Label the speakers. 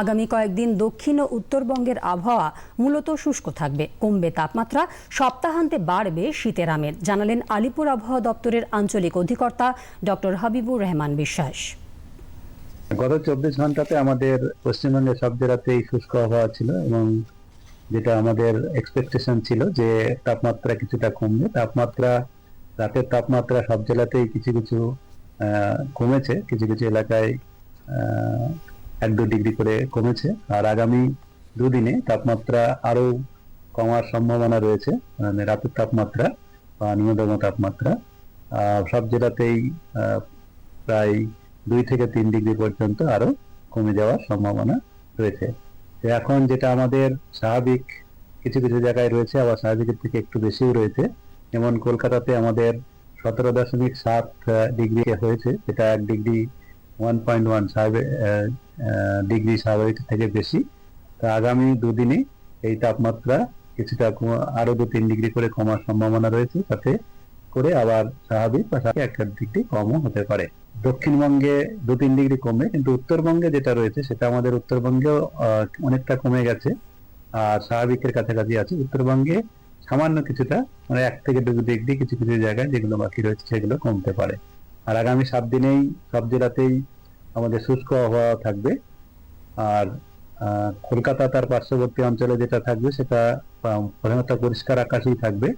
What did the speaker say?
Speaker 1: আগামী কয়েকদিন দক্ষিণ ও উত্তরবঙ্গের আবহাওয়া মূলত শুষ্ক থাকবে। কমবে তাপমাত্রা, সপ্তাহান্তে বাড়বে শীতের আমেজ, জানালেন আলিপুর আবহাওয়া দপ্তরের আঞ্চলিক অধিকর্তা ডক্টর হাবিবুর রহমান বিশ্বাস।
Speaker 2: গত চব্বিশ ঘন্টাতে আমাদের পশ্চিমবঙ্গের সব জেলাতেই শুষ্ক আবহাওয়া ছিল এবং যেটা আমাদের এক্সপেকটেশন ছিল যে তাপমাত্রা কিছুটা কমবে। তাপমাত্রা, রাতের তাপমাত্রা সব জেলাতেই কিছু কিছু কমেছে। কিছু কিছু এলাকায় এক দু ডিগ্রি করে কমেছে। আর আগামী দুদিনে তাপমাত্রা আরও কমার সম্ভাবনা রয়েছে মানে রাতের তাপমাত্রা বা ন্যূনতম তাপমাত্রা। সব জেলাতেই প্রায় দুই থেকে তিন ডিগ্রি পর্যন্ত আরও কমে যাওয়ার সম্ভাবনা রয়েছে। এখন যেটা আমাদের স্বাভাবিক, কিছু কিছু জায়গায় রয়েছে, আবার স্বাভাবিকের থেকে একটু বেশিও রয়েছে। যেমন কলকাতাতে আমাদের সতেরো দশমিক সাত ডিগ্রি হয়েছে, যেটা এক degree one point one degree স্বাভাবিক থেকে বেশি। তো আগামী দুদিনে এই তাপমাত্রা কিছুটা কম- আরও দু তিন ডিগ্রি করে কমার সম্ভাবনা রয়েছে। তাতে করে আবার স্বাভাবিক বা একটা ডিগ্রি কমও হতে পারে। দক্ষিণবঙ্গে দু তিন ডিগ্রি কমবে কিন্তু উত্তরবঙ্গে যেটা রয়েছে, সেটা আমাদের উত্তরবঙ্গেও অনেকটা কমে গেছে আর স্বাভাবিকের কাছাকাছি আছে। উত্তরবঙ্গে সামান্য কিছুটা মানে এক থেকে দু ডিগ্রি কিছু কিছু জায়গায় যেগুলো বাকি রয়েছে, সেগুলো কমতে পারে। আর আগামী সাত দিনেই সব জেলাতেই আমাদের শুষ্ক আবহাওয়া থাকবে। আর কলকাতা তার পার্শ্ববর্তী অঞ্চলে যেটা থাকবে সেটা প্রধানত পরিষ্কার আকাশেই থাকবে।